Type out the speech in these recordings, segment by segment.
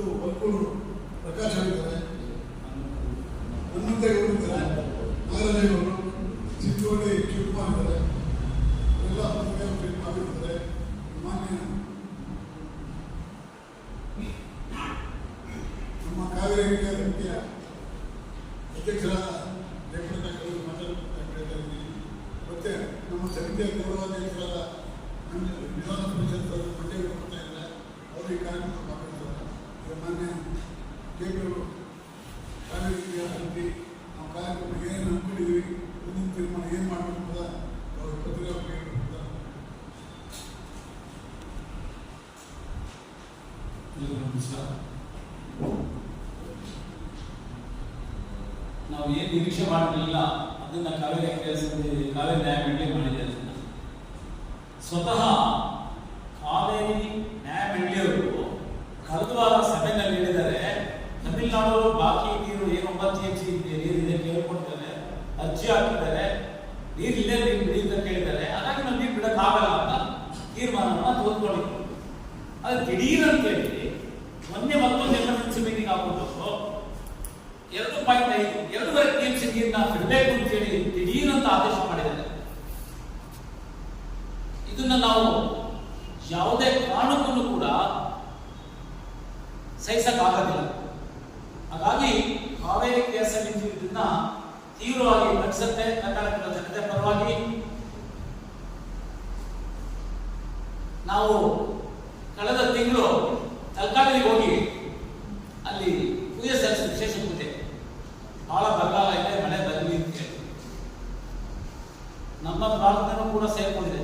ಮತ್ತು ಒಕ್ಕೂರು ಪ್ರಕಾಶ್ ಅವರಿದ್ದಾರೆ ಹನುಮಂತೇಗೌಡರು ಇದ್ದಾರೆ ನಾಗರಾಜೇಗೌಡರು ಚಿಂಚೋಳಿ ಶಿವಕುಮಾರ್ ಇದ್ದಾರೆ ಎಲ್ಲ ಆಗಿರ್ತಾರೆ ಮಾನ್ಯ ನಮ್ಮ ಕಾವೇರಿ ಮುಖ್ಯ ಅಧ್ಯಕ್ಷರಾದ ಜಯಪ್ರಕಾಶ್ ಅವರು ಮಾತಾಡ್ತಾ ಇದ್ದೀನಿ ಮತ್ತೆ ನಮ್ಮ ಸಮಿತಿಯ ಗೌರವಾಧ್ಯಕ್ಷರಾದ ವಿಧಾನ ಪರಿಷತ್ ಮಂಡ್ಯ ಕೊಡ್ತಾ ಇದ್ದಾರೆ. ಅವರು ಈ ಕಾರ್ಯಕ್ರಮ ಈಗ ಮಾನ್ಯ ಕೇಂದ್ರಗಳು ಸಮಿತಿ ನಾವು ಕಾರ್ಯಕ್ರಮ ಏನು ಅನ್ಕೊಂಡಿದ್ದೀವಿ ಮುಂದಿನ ತೀರ್ಮಾನ ಏನು ಮಾಡಬೇಕು ಅಂತ ಅವರು ನಾವು ಏನು ನಿರೀಕ್ಷೆ ಮಾಡ್ಲಿಲ್ಲ ಅದನ್ನ ಕಾವೇರಿ ಕೆಲಸ ಕಾವೇರಿ ನ್ಯಾಯಮಂಡಳಿ ಮಾಡಿದೆ ಅದನ್ನ ಸ್ವತಃ ಕಾವೇರಿ ನ್ಯಾಯಮಂಡಳಿಯವರು ಕಳೆದ ವಾರ ಸಭೆಯಲ್ಲಿ ಹೇಳಿದ್ದಾರೆ ತಮಿಳುನಾಡು ಬಾಕಿ ನೀರು ಏನು ಒಂಬತ್ತು ಎಚ್ ನೀರಿದೆ ಕೇಳ್ಕೊಡ್ತಾರೆ ಅರ್ಜಿ ಹಾಕಿದ್ದಾರೆ. ನೀರಿಲ್ಲೇ ನೀರು ಬಿಡಿ ಅಂತ ಕೇಳಿದ್ದಾರೆ ಹಾಗಾಗಿ ನಾವು ನೀರು ಬಿಡಕ್ಕಾಗಲ್ಲ ಅಂತ ತೀರ್ಮಾನವನ್ನ ತೆಗೆದುಕೊಂಡಿದ್ರು ಅದು ದಿಢೀರ್ ಅಂತೇಳಿ ಮೊನ್ನೆ ಮತ್ತೊಂದು ಎಮರ್ಜೆನ್ಸಿ ಮೀಟಿಂಗ್ ಹಾಕೊಂಡು ಎರಡು ಪಾಯಿಂಟ್ ಐದು, ಎರಡೂವರೆ ಟಿ ಎಂ ಸಿ ನೀರನ್ನ ಬಿಡಬೇಕು ಅಂತೇಳಿ ದಿಢೀರ್ ಅಂತ ಆದೇಶ ಮಾಡಿದ್ದಾರೆ ಇದನ್ನ ನಾವು ಯಾವುದೇ ಕಾರಣಕ್ಕೂ ಕೂಡ ಸಹಿಸಕ್ಕಾಗೋದಿಲ್ಲ ಹಾಗಾಗಿ ಕಾವೇರಿ ಕೇಸ್ ಇದನ್ನ ತೀವ್ರವಾಗಿ ಖಂಡಿಸುತ್ತೆ ಕರ್ನಾಟಕದ ಜನತೆ ಪರವಾಗಿ ನಾವು ಕಳೆದ ತಿಂಗಳು ತಲಕಾಡಿಗೆ ಹೋಗಿ ಅಲ್ಲಿ ಪೂಜೆ ಸಲ್ಲಿಸಿ ವಿಶೇಷ ಪೂಜೆ. ಬಹಳ ಬರಗಾಲ ಇದೆ, ಮಳೆ ಬರಲಿ ಅಂತ ಹೇಳಿ. ನಮ್ಮ ಪ್ರಾರ್ಥನೆನೂ ಕೂಡ ಸೇರ್ಕೊಂಡಿದೆ.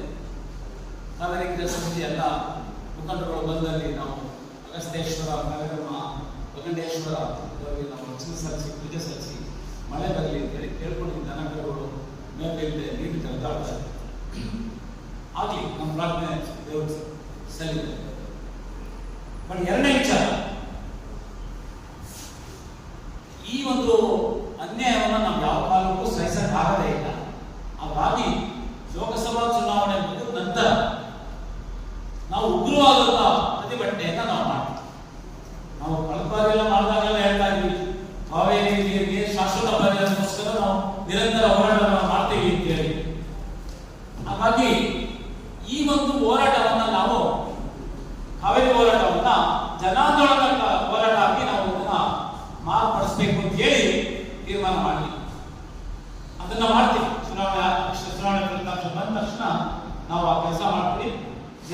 ಕಾವೇರಿ ಸಮಿತಿ ಎಲ್ಲ ಮುಖಂಡರುಗಳು ಬಂದಲ್ಲಿ ನಾವು ಅಗಸ್ತೇಶ್ವರ ಕಾರ್ಯಕ್ರಮ ವಗಂಡೇಶ್ವರ ನಾವು ರಚನೆ ಸಲ್ಲಿಸಿ, ಪೂಜೆ ಸಲ್ಲಿಸಿ, ಮಳೆ ಬರಲಿ ಅಂತ ಹೇಳಿ ಕೇಳ್ಕೊಂಡಿದ್ದ ದನಕರುಗಳು ಮೇಲೆ ನೀರು ತೆಗೆದಾಡ್ತಾರೆ ಆಗ್ಲಿ, ನಮ್ಮ ಪ್ರಾರ್ಥನೆ Salut.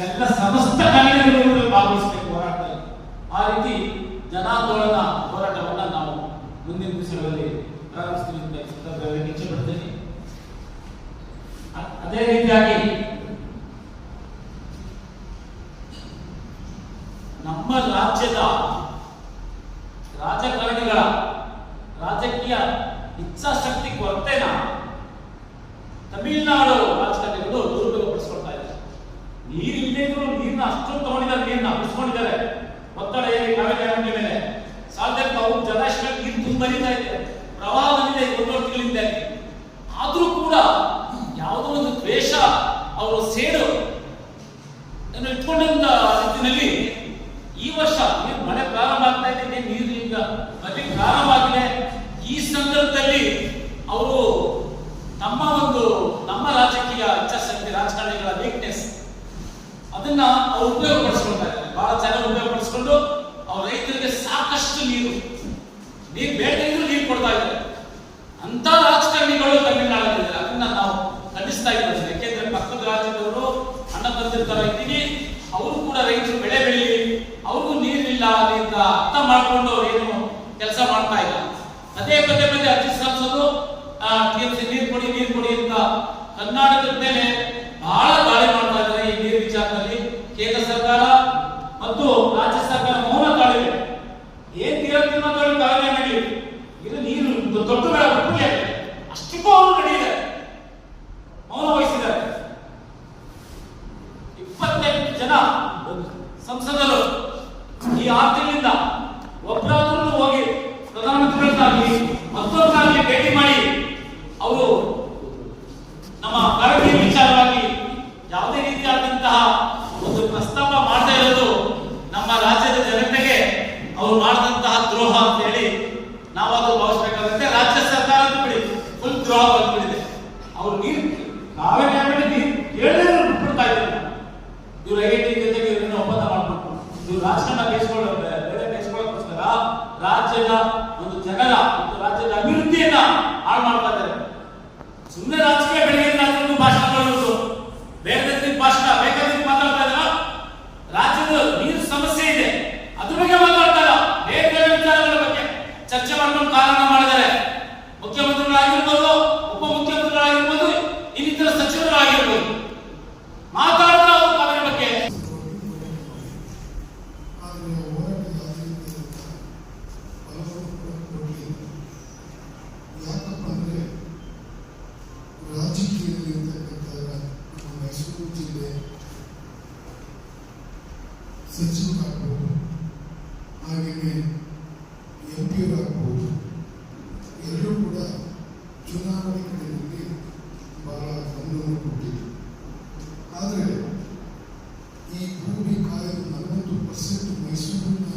ಎಲ್ಲ ಸಮಸ್ತ ಕನ್ನಡಿಗರು ಭಾಗವಹಿಸಬೇಕು ಹೋರಾಟದಲ್ಲಿ ಆ ರೀತಿ ಜನಾಂದೋಲನ ಹೋರಾಟವನ್ನು ನಾವು ಮುಂದಿನ ದಿವಸಗಳಲ್ಲಿ ಪ್ರಾರಂಭಿಸ್ತೀವಿ ಅಂತ ಈ ಸಂದರ್ಭದಲ್ಲಿ ಇಚ್ಛೆ ಪಡ್ತೀನಿ ಅ- ಅದೇ ರೀತಿಯಾಗಿ ನಮ್ಮ ರಾಜ್ಯದ ರಾಜಕಾರಣಿಗಳ ರಾಜಕೀಯ ಇಚ್ಛಾಶಕ್ತಿ ಕೊರತೆನ ತಮಿಳುನಾಡು ರಾಜಕಾರಣಿಗಳು ದುರುಪಯೋಗಪಡಿಸ್ಕೊಳ್ತಾ ಇದ್ದಾರೆ ನೀರಿಲ್ಲದೆ ಇದ್ರು ನೀರನ್ನ ಅಷ್ಟೊಂದು ತಗೊಂಡಿದ್ದಾರೆ ನೀರನ್ನ ಬಿಡಿಸ್ಕೊಂಡಿದ್ದಾರೆ ಒತ್ತಡ ಏರಿ ಕಾವೇರಿ ಡ್ಯಾಮ್ನ ಮೇಲೆ ಸಾಧ್ಯ ತಾವು ತುಂಬರಿತಾ ಇದೆ ಪ್ರವಾಹ ಬಂದಿದೆ ಒಂದು ವರ್ಷಗಳಿಂದ ಆದ್ರೂ ಕೂಡ ಯಾವುದೋ ಒಂದು ದ್ವೇಷ ಅವರು ಸೇಡು ಇಟ್ಕೊಂಡಂತ ರೀತಿಯಲ್ಲಿ ಈ ವರ್ಷ ಮಳೆ ಪ್ರಾರಂಭ ಆಗ್ತಾ ಇದೆ ನೀರು ಈಗ ಬರ್ಲಿಕ್ಕೆ ಪ್ರಾರಂಭ ಆಗಿದೆ. ಈ ಸಂದರ್ಭದಲ್ಲಿ ಅವರು ತಮ್ಮ ಒಂದು, ನಮ್ಮ ರಾಜಕೀಯ ಇಚ್ಛಾಶಕ್ತಿ, ರಾಜಕಾರಣಿಗಳ ವೀಕ್ನೆಸ್ ಅದನ್ನ ಅವ್ರು ಉಪಯೋಗಪಡಿಸ್ಕೊಳ್ತಾ ಇದ್ದಾರೆ ಬಹಳ ಚೆನ್ನಾಗಿ ಉಪಯೋಗಪಡಿಸ್ಕೊಂಡು ಅವ್ರ ರೈತರಿಗೆ ಸಾಕಷ್ಟು ನೀರು ನೀರು ಬೇಕಿದ್ರು ನೀರು ಕೊಡ್ತಾ ಇದ್ದಾರೆ. ಅಂತ ರಾಜಕಾರಣಿಗಳು ತಮಿಳುನಾಡಲ್ಲಿದ್ದಾರೆ ಅದನ್ನ ನಾವು ಖಂಡಿಸ್ತಾ ಇದ್ದೀವಿ ಯಾಕೆಂದ್ರೆ ಪಕ್ಕದ ರಾಜ್ಯದವರು ಅಣ್ಣ ತಂದಿರ್ತಾರೆ ಇದ್ದೀವಿ ಅವರು ಕೂಡ ರೈತರು ಬೆಳೆ ಬೆಳೀಲಿ, ಅವ್ರಿಗೂ ನೀರಿಲ್ಲ ಅಂತ ಅರ್ಥ ಮಾಡಿಕೊಂಡು ಏನು ಕೆಲಸ ಮಾಡ್ತಾ ಇಲ್ಲ. ಅದೇ ಪದೇ ಪದೇ ಅರ್ಜಿ ಸಲ್ಲಿಸೋದು ನೀರು ಕೊಡಿ ನೀರು ಕೊಡಿ ಅಂತ ಕರ್ನಾಟಕದ ಮೇಲೆ ಬಹಳ ದಾಳಿ ಮಾಡ್ತಾ ಇದ್ದಾರೆ ಈ ನೀರು ವಿಚಾರದಲ್ಲಿ ಕೇಂದ್ರ ಸರ್ಕಾರ ಮತ್ತು ರಾಜ್ಯ ಸರ್ಕಾರ ಮೌನ ತಾಳಿವೆ ಏನ್ ತೀರಾ ತೀರ್ಮಾನ ತಗೊಳ್ಳಿ ಕಾರಣ ನಡೀಲಿ ಇದು ನೀರು ದೊಡ್ಡ ಬೇಡ ಒಟ್ಟಿಗೆ ಅಷ್ಟಕ್ಕೂ ಅವರು ನಡೆಯಿದೆ ಮೌನ ವಹಿಸಿದ್ದಾರೆ. ಇಪ್ಪತ್ತೆಂಟು ಜನ ಸಂಸದರು ಈ ಆರು ತಿಂಗಳಿಂದ ಒಬ್ಬರಾದ್ರೂ ಹೋಗಿ ಪ್ರಧಾನಮಂತ್ರಿಗಳನ್ನಾಗಲಿ ಮತ್ತೊಬ್ಬರಾಗಲಿ ಭೇಟಿ ಮಾಡಿ ಅವರು ನಮ್ಮ ಕಾವೇರಿ ವಿಚಾರವಾಗಿ ಯಾವುದೇ ರೀತಿಯಾದಂತಹ ಒಂದು ಪ್ರಸ್ತಾಪ ಮಾಡದೇ ಇರೋದು ನಮ್ಮ ರಾಜ್ಯದ ಜನತೆಗೆ ಅವರು ಮಾಡಿದಂತಹ ದ್ರೋಹ ಅಂತ ಹೇಳಿ ನಾವಾದರೂ ಭಾವಿಸಬೇಕಾದ್ರೆ ರಾಜ್ಯ ಸರ್ಕಾರ ಬಿಡಿ. ಫುಲ್ ಅವ್ರು ನೀರು ನಾವೇ ನೀರು ಬಿಟ್ಬಿಡ್ತಾ ಇವ್ರು ಐ ಟಿ ಜೊತೆಗೆ ಒಪ್ಪಂದ ಮಾಡ್ಬಿಟ್ಟು ಇವ್ರು ರಾಜಕಾರಣ ಬೇಸ್ಕೊಳ್ಳೋದ್ರೆ ಬೆಳೆ ರಾಜ್ಯದ ಒಂದು ಜನರ ಮತ್ತು ರಾಜ್ಯದ ಅಭಿವೃದ್ಧಿಯನ್ನ ಹಾಳು ಮಾಡ್ತಾ ಇದ್ದಾರೆ. ಸುಮ್ಮನೆ ರಾಜಕೀಯ ಬೆಳಗ್ಗೆ ರಾಜ್ಯದ ಭಾಷಣಗಳು ಬೇರೆ ಭಾಷಣ ಬೇಕಾದ್ರೆ ಮಾತಾಡ್ತಾ ಇದ್ದಾರ ರಾಜ್ಯದ ನೀರು ಸಮಸ್ಯೆ ಇದೆ ಅದ್ರ ಬಗ್ಗೆ ಮಾತಾಡ್ತಾ ಇಲ್ಲ ಬೇರೆ ಬೇರೆ ವಿಚಾರಗಳ ಬಗ್ಗೆ ಚರ್ಚೆ ಮಾಡ್ಕೊಂಡು ಕಾರಣ ಮಾಡಿದ್ದಾರೆ ಮುಖ್ಯಮಂತ್ರಿಗಳಾಗಿರ್ಬೋದು ಉಪಮುಖ್ಯಮಂತ್ರಿಗಳಾಗಿರ್ಬೋದು ಇನ್ನಿತರ ಸಚಿವರಾಗಿರ್ಬೋದು ಮಾತಾಡ್ತಾ ಅವರು ಕಾವೇರಿ ಬಗ್ಗೆ ಆದರೆ ಹೋರಾಟದ ಆಧಾರಿತ ಫಲವನ್ನು ಕೂಡ ಕೊಡಲಿಲ್ಲ ಯಾಕಪ್ಪ ಅಂದರೆ ರಾಜಕೀಯದಲ್ಲಿ ಇರ್ತಕ್ಕಂಥ ನಮ್ಮ ಮೈಸೂರು ಜಿಲ್ಲೆ ಸಚಿವರಾಗ್ಬೋದು ಹಾಗೆಯೇ ಎಲ್ಲರೂ ಕೂಡ ಚುನಾವಣೆ ಕಡೆಯಲ್ಲಿ ಬಹಳ ಗಮನವನ್ನು ಕೊಟ್ಟಿದೆ ಆದರೆ ಈ ಭೂಮಿ ಕಾಯಲು ನಲವತ್ತು ಪರ್ಸೆಂಟ್ ಮೈಸೂರಿನ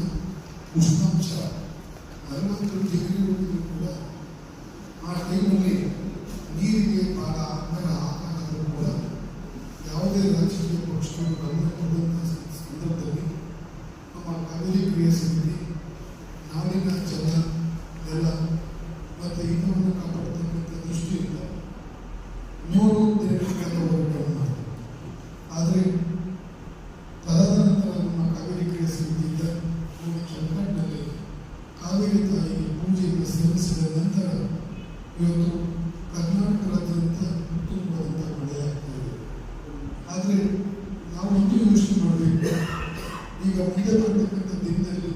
ಉಷ್ಣಾಂಶ ನಲವತ್ತು ಡಿಗ್ರಿ ಕೂಡ ಆ ಟೈಮಲ್ಲಿ ನೀರಿಗೆ ಬಹಳ ಆಹಾರ ಹಾಕಾದರೂ ಕೂಡ ಯಾವುದೇ ಪಕ್ಷಗಳು ಗಮನ ಸಂದರ್ಭದಲ್ಲಿ ನಮ್ಮ ಕಾವೇರಿ ಕ್ರಿಯಾ ಸಮಿತಿ ನಾಡಿನ ಜಲ ನೆಲ ಮತ್ತು ಹಿತವನ್ನು ಕಾಪಾಡ್ತಕ್ಕಂಥ ದೃಷ್ಟಿಯಿಂದ ನೂರು ದಿನಗಳ ಹೋರಾಟವನ್ನು ಮಾಡಿದೆ ಆದರೆ ತದನಂತರ ನಮ್ಮ ಕಾವೇರಿ ಕ್ರಿಯಾ ಸಮಿತಿಯಿಂದ ನಮ್ಮ ಕೆಂಪಣ್ಣಿನಲ್ಲಿ ಕಾವೇರಿ ನಂತರ ಇವತ್ತು ಕರ್ನಾಟಕದಾದ್ಯಂತ ಉತ್ತಮವಾದಂಥ ಮಳೆಯಾಗ್ತಾ ಇದೆ ಆದರೆ ನಾವು ಒಂದು ಯೋಚನೆ ಮಾಡಬೇಕು ಈಗ ಮುಂದೆ ಬರ್ತಕ್ಕಂಥ ದಿನದಲ್ಲಿ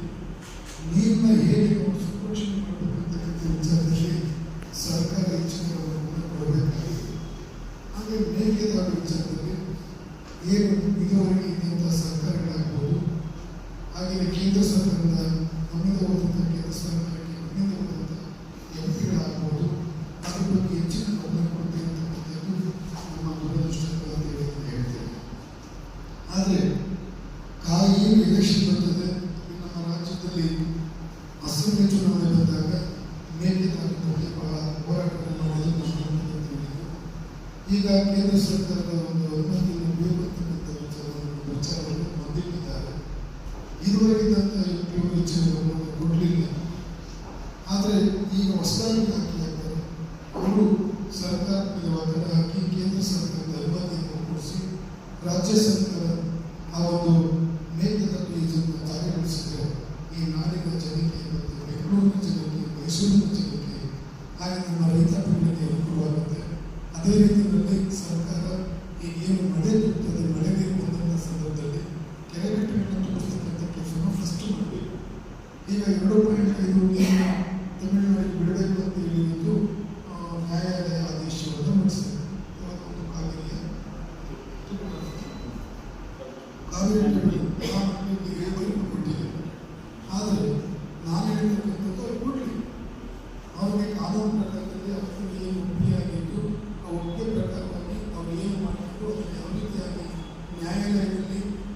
ನೀರನ್ನ ಹೇಗೆ ನಾವು ಸಂರಕ್ಷಣೆ ಮಾಡಬೇಕಂತಕ್ಕಂಥ ವಿಚಾರದಲ್ಲಿ ಸರ್ಕಾರ ಹೆಚ್ಚಿನ ಗಮನವನ್ನು ಕೊಡಬೇಕಾಗಿದೆ ಹಾಗೆ ಮೇಕೆದಾಟು ವಿಚಾರದಲ್ಲಿ ಏನು ಇದುವರೆಗೆ ಇದ್ದಂಥ ಸರ್ಕಾರಗಳಾಗ್ಬೋದು ಹಾಗೆಯೇ ಕೇಂದ್ರ ಸರ್ಕಾರದ ನಮ್ಮಿಂದ ಕೇಂದ್ರ ಸರ್ಕಾರಕ್ಕೆ ನಮ್ಮಿಂದ ಹೋದಂಥ ಎಂ ಪಿಗಳಾಗ್ಬೋದು ಅದ್ರ ಬಗ್ಗೆ ಹೆಚ್ಚಿನ ಗಮನ ಅಂತಕ್ಕಂಥದ್ದು ನಮ್ಮ ದುರದೃಷ್ಟಕರ ಅಂತ ಹೇಳಿ ನಾನು ಆದರೆ ಕಾಯಿ ಏನು ಎಲೆಕ್ಷನ್ ನಮ್ಮ ರಾಜ್ಯದಲ್ಲಿ ಅಸೆಂಬ್ಲಿ ಬಂದಾಗ ಬಗ್ಗೆ ಬಹಳ ಹೋರಾಟವನ್ನು ಮಾಡೋದು ಈಗ ಕೇಂದ್ರ ಸರ್ಕಾರದ ಒಂದು ಅನುಮತಿಯನ್ನು ಇದುವರೆಗಿದ್ದಂಥ ಇವರು ಹೆಚ್ಚಿನ ಗಮನವನ್ನು ಕೊಡಲಿಲ್ಲ ಆದರೆ ಈಗ ಹೊಸದಾಗಿ ಹಾಕಿ ಹಾಕ್ತಾರೆ ಅವರು ಸರ್ಕಾರದ ಮೇಲೆ ಹಾಕಿ ಕೇಂದ್ರ ಸರ್ಕಾರದ ಅನುಮತಿಯನ್ನು ಕೊಡಿಸಿ ರಾಜ್ಯ ಸರ್ಕಾರ ಆ ಒಂದು ಮೇಕೆದಾಟು ಯೋಜನೆಯನ್ನು ಜಾರಿಗೊಳಿಸಿದರೆ ಈ ನಾಡಿನ ಜನಕ್ಕೆ ಮತ್ತು ಬೆಂಗಳೂರಿನ ಜನಕ್ಕೆ ಮೈಸೂರಿನ ಜನಕ್ಕೆ ಹಾಗೆ ನಮ್ಮ ರೈತಾಪಿಗಳಿಗೆ ಅನುಕೂಲವಾಗುತ್ತೆ ಅದೇ ರೀತಿಯಲ್ಲಿ ಸರ್ಕಾರ ಈಗ ಏನು ಮಳೆ ಬರ್ತದೆ ಮಳೆ ನೀರು ಬಂದಂಥ ಸಂದರ್ಭದಲ್ಲಿ ಕೆರೆಕಟ್ಟೆಗಳನ್ನು ತುಂಬಿಸ್ತಕ್ಕಂಥ ಕೆಲಸವನ್ನು ಫಸ್ಟ್ ಮಾಡಬೇಕು ಈಗ ಎರಡು ಪಾಯಿಂಟ್ ಐದು ನೀರನ್ನು ತಮಿಳುನಾಡಿಗೆ ಬಿಡಬೇಕು ಅಂತ ಹೇಳಿದ್ದು ಆ, ನ್ಯಾಯಾಲಯ ಆದೇಶವನ್ನು ಮಂಡಿಸಿದೆ ಇವಾಗ ಒಂದು ಕಾವೇರಿಯ ಆದರೆ ನಾನು ಹೇಳ್ತಕ್ಕಂಥದ್ದು ಅವ್ರು ಕೊಡಲಿ ಅವರಿಗೆ ಕಾನೂನು ಪ್ರಕಾರದಲ್ಲಿ ಏನು ಒಪ್ಪಿಗೆಯಾಗಿದ್ದು ಆ ಒಪ್ಪಿಗೆ ಪ್ರಕಾರವಾಗಿ ಅವರು ಏನು ಮಾಡಬೇಕು ಅದನ್ನು ಯಾವ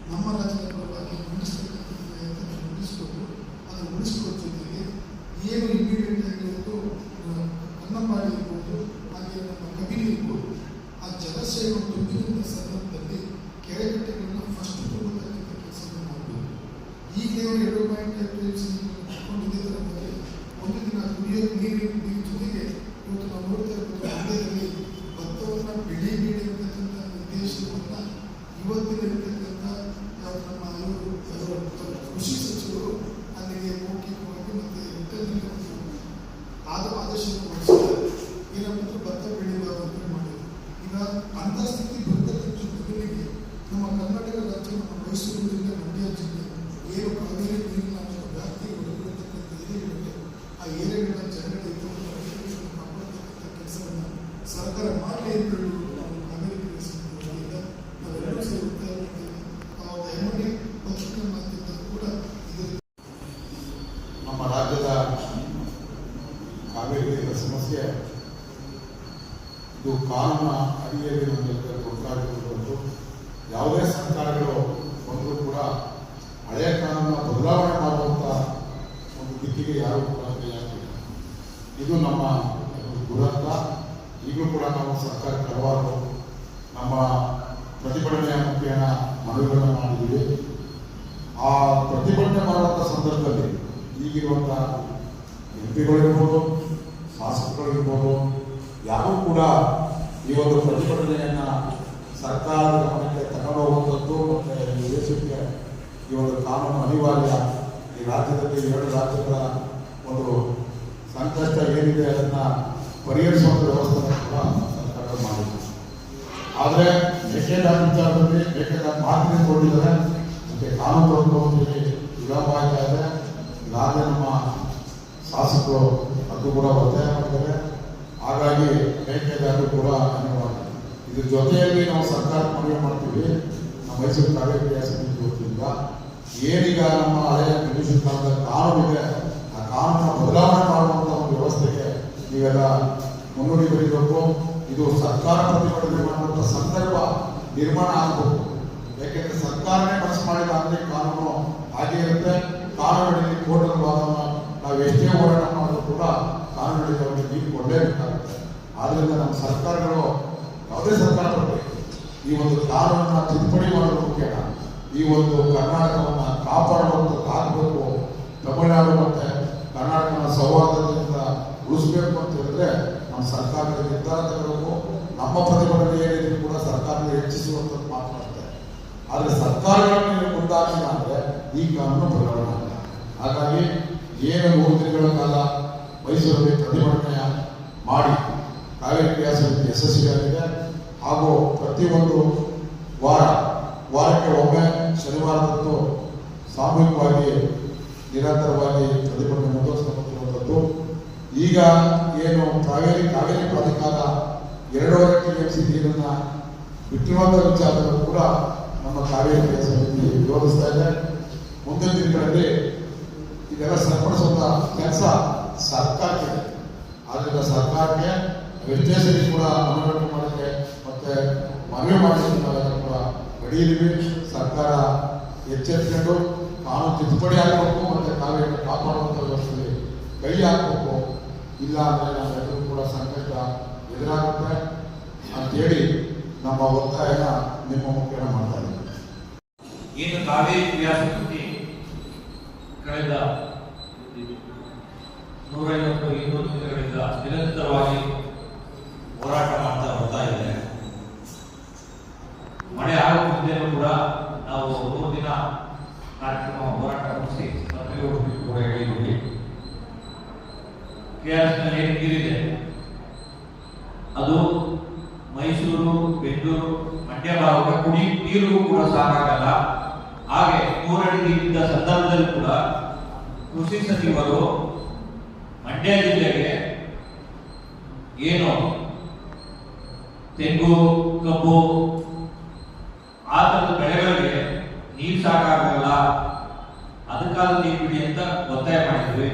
ನಮ್ಮ ಪರವಾಗಿ ಮಂಡಿಸ್ತಕ್ಕಂಥ ಪ್ರಯತ್ನ ಮಂಡಿಸ್ಕೊಂಡು ಅದನ್ನು ಉಳಿಸ್ಕೊಳ್ಳೋ ಜೊತೆಗೆ ಏನು ಇಮಿಡಿಯೇಟ್ ಆಗಿ ಇವತ್ತು ಆ, ಕನ್ನಂಬಾಡಿ ಇರ್ಬೋದು ಹಾಗೆ ನಮ್ಮ ಕವಿ ಇರ್ಬೋದು ಆ ಜಲಾಶಯಗಳು ತುಂಬಿದಂಥ ಸಂದರ್ಭದಲ್ಲಿ ಈಗ ಅವರು ಎರಡು ಪಾಯಿಂಟ್ ಐದು ಇದೇ ಥರ ಬಂದರೆ ಒಂದು ದಿನ ಕುಡಿಯೋ ನೀರು ನೀರು ಜೊತೆಗೆ ಇವತ್ತು ನಾವು ನೋಡ್ತಾ ಇರ್ಬೋದು ಮಂಡ್ಯದಲ್ಲಿ ಭತ್ತವನ್ನು ಬೆಳೀಬೇಡಿ ಅಂತಕ್ಕಂಥ ಉದ್ದೇಶವನ್ನು ಇವತ್ತಿನ ಇರ್ತಕ್ಕಂಥ ಯಾವ ನಮ್ಮ ಇವರು ಅವರು ಕೃಷಿ ಸಚಿವರು ಅಲ್ಲಿಗೆ ಮೌಖಿಕವಾಗಿ ಮತ್ತು ರಿಟರ್ನಲ್ಲಿ ಒಂದು ಆದ ಆದೇಶವನ್ನು ಹೊರಡಿಸಿದ್ದಾರೆ ಏನಪ್ಪ ಅಂದ್ರೆ ಭತ್ತ ಬೆಳೆಯಬಾರದು ಅಂತ ಮಾಡಿದ್ರು ಈಗ ಅಂಥ ಸ್ಥಿತಿ ಬರ್ತಕ್ಕಂಥ ಮೊದಲಿಗೆ ನಮ್ಮ ಕರ್ನಾಟಕ ರಾಜ್ಯ ನಮ್ಮ ಮೈಸೂರು ಜಿಲ್ಲೆ ಮಂಡ್ಯ ಜಿಲ್ಲೆ ಏನು ಕಾವೇರಿ ನೀರಿನ ಒಂದು ವ್ಯಾಪ್ತಿಗೆ ಒಳಗಿರತಕ್ಕಂಥ ಏರಿಯಾಗಳಿವೆ ಆ ಏರಿಯಾಗಳ ಜನಗಳ ಹಿತವನ್ನು ರಕ್ಷಣೆಯನ್ನು ಕಾಪಾಡತಕ್ಕಂಥ ಕೆಲಸವನ್ನು ಸರ್ಕಾರ ಮಾಡಲಿ ಅಂತ ಹೇಳಿ ನಾವು ಕಾವೇರಿ ನೀರಿನ ಸಂದರ್ಭದಿಂದ ನಾವೆಲ್ಲರೂ ಸೇರಿ ಒತ್ತಾಯ ಮಾಡ್ತೇವೆ ಆ ಒಂದು ಎಮ್ಮಡಿ ಪತ್ರಿಕಾ ಮಾಧ್ಯಮದ ಕೂಡ ಇದರ ನಮ್ಮ ರಾಜ್ಯದ ಕಾವೇರಿ ನೀರಿನ ಸಮಸ್ಯೆ ಇದು ಕಾನೂನ ಅಡಿಯಲ್ಲಿ ನಮಗೆ ಗೊತ್ತಾಗಿರುವುದು ಯಾವುದೇ ಸರ್ಕಾರಗಳು ಬಂದರೂ ಕೂಡ ಹಳೆಯ ಕಾನೂನ ಬದಲಾವಣೆ ಮಾಡುವಂಥ ಸ್ಥಿತಿಗೆ ಯಾರು ಕೂಡ ಕೈ ಹಾಕಿಲ್ಲ ಇದು ನಮ್ಮ ದುರಂತ ಈಗಲೂ ಕೂಡ ನಾವು ಸರ್ಕಾರ ಹಲವಾರು ನಮ್ಮ ಪ್ರತಿಭಟನೆಯ ಮುಖೇನ ಮನವಿಗಳನ್ನು ಮಾಡಿದ್ದೀವಿ ಆ ಪ್ರತಿಭಟನೆ ಮಾಡುವಂಥ ಸಂದರ್ಭದಲ್ಲಿ ಈಗಿರುವಂಥ ಎಂ ಪಿಗಳಿರ್ಬೋದು ಶಾಸಕಗಳಿರ್ಬೋದು ಯಾರೂ ಕೂಡ ಈ ಒಂದು ಪ್ರತಿಭಟನೆಯನ್ನ ಸರ್ಕಾರದ ಗಮನಕ್ಕೆ ತಗೊಂಡು ಹೋಗುವಂಥದ್ದು ಮತ್ತು ಈ ದೇಶಕ್ಕೆ ಈ ಒಂದು ಕಾನೂನು ಅನಿವಾರ್ಯ ಈ ರಾಜ್ಯದಲ್ಲಿ ಎರಡು ರಾಜ್ಯಗಳ ಒಂದು ಸಂಕಷ್ಟ ಏನಿದೆ ಪರಿಹರಿಸುವಂತ ವ್ಯವಸ್ಥೆಯನ್ನು ಕೂಡ ಸರ್ಕಾರ ಮಾಡಿದೆ ಆದರೆ ಮೇಕೆದಾಟು ವಿಚಾರದಲ್ಲಿ ಮೇಕೆದಾಟು ಮಾತ್ರ ಕೊಟ್ಟಿದ್ದಾರೆ. ಮತ್ತೆ ಕಾನೂನು ತಗೊಂಡು ವಿಳಂಬ ಆಗ್ತಾ ಇದೆ ನಮ್ಮ ಶಾಸಕರು ಅದು ಕೂಡ ಒತ್ತಾಯ ಮಾಡಿದ್ದಾರೆ ಹಾಗಾಗಿ ಮೇಕೆದಾಟು ಕೂಡ ಅನಿವಾರ್ಯ ಇದ್ರ ಜೊತೆಯಲ್ಲಿ ನಾವು ಸರ್ಕಾರ ಮನವಿ ಮಾಡ್ತೀವಿ. ನಮ್ಮ ಮೈಸೂರು ಕಾವೇರಿ ಸಮಿತಿ ವತಿಯಿಂದ ಏನೀಗ ನಮ್ಮ ಹಳೆಯ ಕಾಲದ ಕಾನೂನು ಇದೆ ಆ ಕಾನೂನನ್ನ ಬದಲಾವಣೆ ಮಾಡುವಂತ ಒಂದು ವ್ಯವಸ್ಥೆಗೆ ನೀವೆಲ್ಲ ಮುನ್ನುಡಿ ಬರೀಬೇಕು ಇದು ಸರ್ಕಾರ ಪ್ರತಿಭಟನೆ ಮಾಡುವಂತ ಸಂದರ್ಭ ನಿರ್ಮಾಣ ಆಗಬೇಕು ಯಾಕೆಂದ್ರೆ ಸರ್ಕಾರನೇ ಪಾಸ್ ಮಾಡಿದ ಅಂದ್ರೆ ಕಾನೂನು ಹಾಗೆ ಇರುತ್ತೆ. ಕಾನೂನಿನಲ್ಲಿ ಕೋರ್ಟ್ ವಾದನ ನಾವು ಎಷ್ಟೇ ಹೋರಾಟ ಮಾಡಿದ್ರು ಕೂಡ ಕಾನೂನಿನಲ್ಲಿ ಅವರಿಗೆ ನೀರು ಕೊಡಲೇಬೇಕಾಗುತ್ತೆ. ಆದ್ರಿಂದ ನಮ್ಮ ಸರ್ಕಾರಗಳು ಯಾವುದೇ ಸರ್ಕಾರ ಬರಬೇಕು ಈ ಒಂದು ಕಾನೂನನ್ನ ತಿದ್ದುಪಡಿ ಮಾಡೋದ್ರ ಮುಖ್ಯ. ಈ ಒಂದು ಕರ್ನಾಟಕವನ್ನ ಕಾಪಾಡುವಂಥದ್ದು ಆಗಬೇಕು. ತಮಿಳುನಾಡು ಮತ್ತೆ ಕರ್ನಾಟಕನ ಸೌಹಾರ್ದದಿಂದ ಉಳಿಸ್ಬೇಕು ಅಂತ ಹೇಳಿದ್ರೆ ನಮ್ಮ ಸರ್ಕಾರದ ನಿರ್ಧಾರ ನಮ್ಮ ಪ್ರತಿಭಟನೆ ಏನಿದ್ರು ಕೂಡ ಸರ್ಕಾರದ ಹೆಚ್ಚಿಸುವಂಥದ್ದು ಮಾತನಾಡ್ತಾರೆ ಆದರೆ ಸರ್ಕಾರಗಳನ್ನು ಮೇಲೆ ಮುಂದಾಗಿಲ್ಲ ಅಂದ್ರೆ ಈ ಕಾನೂನು ಪ್ರಕರಣ ಆಗಲ್ಲ ಹಾಗಾಗಿ ಏನು ಮೂರು ತಿಂಗಳ ಕಾಲ ಮೈಸೂರಲ್ಲಿ ಪ್ರತಿಭಟನೆ ಮಾಡಿ ಕಾವೇರಿ ಕ್ರಿಯಾ ಸಮಿತಿ ಯಶಸ್ವಿಯಾಗಿದೆ ಹಾಗೂ ಪ್ರತಿಯೊಂದು ವಾರ, ವಾರಕ್ಕೆ ಒಮ್ಮೆ ಶನಿವಾರದಂದು ಸಾಮೂಹಿಕವಾಗಿ, ನಿರಂತರವಾಗಿ ಪ್ರತಿಭಟನೆ ಈಗ ಏನು ಕಾವೇರಿ ಕಾವೇರಿ ಪ್ರಾಧಿಕಾರ ಎರಡೂವರೆ ಟಿ ಎಂ ಸಿ ನೀರನ್ನ ಬಿಟ್ಟಿರುವಂಥ ವಿಚಾರದಲ್ಲೂ ಕೂಡ ನಮ್ಮ ಕಾವೇರಿ ಸಮಿತಿ ವಿರೋಧಿಸ್ತಾ ಇದೆ. ಮುಂದಿನ ದಿನಗಳಲ್ಲಿ ಇದೆಲ್ಲ ಸರಿಪಡಿಸುವಂಥ ಕೆಲಸ ಸರ್ಕಾರಕ್ಕೆ ಆದ್ರಿಂದ ಸರ್ಕಾರಕ್ಕೆ ಸರಿ ಕೂಡ ಮನವರಿಕೆ ಮಾಡಲಿಕ್ಕೆ ಮತ್ತೆ ಮನವಿ ಮಾಡಲಿಕ್ಕೆ ನಾವೆಲ್ಲ ಕೂಡ ರೆಡಿ ಸರ್ಕಾರ ಎಚ್ಚೆತ್ಕೊಂಡು ಕಾನೂನು ತಿದ್ದುಪಡಿ ಆಗಬೇಕು, ಮತ್ತೆ ಕಾವೇರಿ ಕಾಪಾಡುವಂಥ ವ್ಯವಸ್ಥೆಯಲ್ಲಿ ಕೈ ಹಾಕಬೇಕು. ಇಲ್ಲ ಅಂದ್ರೆ ನಾವೆಲ್ಲರೂ ಕೂಡ ಸಂಕಷ್ಟ ಎದುರಾಗುತ್ತೆ ಅಂತೇಳಿ ನಮ್ಮ ಒತ್ತಾಯನ ನಿಮ್ಮ ಮುಖೇನ ಮಾಡ್ತಾ ಇದ್ದೀವಿ ಏನು ಕಾವೇರಿ ಕ್ರಿಯಾ ಸಮಿತಿ ಕಳೆದ ನೂರೈವತ್ತು ಇನ್ನೂರು ದಿನಗಳಿಂದ ನಿರಂತರವಾಗಿ ಹೋರಾಟ ಮಾಡ್ತಾ ಬರ್ತಾ ಇದೆ. ಮಳೆ ಆಗೋ ಮುಂದೆನೂ ಕೂಡ ನಾವು ಮೂರು ದಿನ ಕಾರ್ಯಕ್ರಮ ಹೋರಾಟ ಮುಗಿಸಿ ಕೂಡ ಕೂಡ ಹೇಳಿದ್ವಿ ಕೆಆರ್ಎಸ್ನಲ್ಲಿ ಏನು ನೀರಿದೆ ಅದು ಮೈಸೂರು, ಬೆಂಗಳೂರು, ಮಂಡ್ಯ ಭಾಗಕ್ಕೆ ಕುಡಿ ನೀರು ಕೂಡ ಸಾಕಾಗಲ್ಲ. ಹಾಗೆ ಮೂರಡಿ ನೀರಿದ್ದ ಸಂದರ್ಭದಲ್ಲಿ ಕೂಡ ಕೃಷಿ ಸಚಿವರು ಮಂಡ್ಯ ಜಿಲ್ಲೆಗೆ ಏನು ತೆಂಗು, ಕಬ್ಬು, ಆ ಥರದ ಬೆಳೆಗಳಿಗೆ ನೀರು ಸಾಕಾಗಲ್ಲ ಅದಕ್ಕಾದ ನೀರು ಬಿಡಿ ಅಂತ ಒತ್ತಾಯ ಮಾಡಿದ್ವಿ.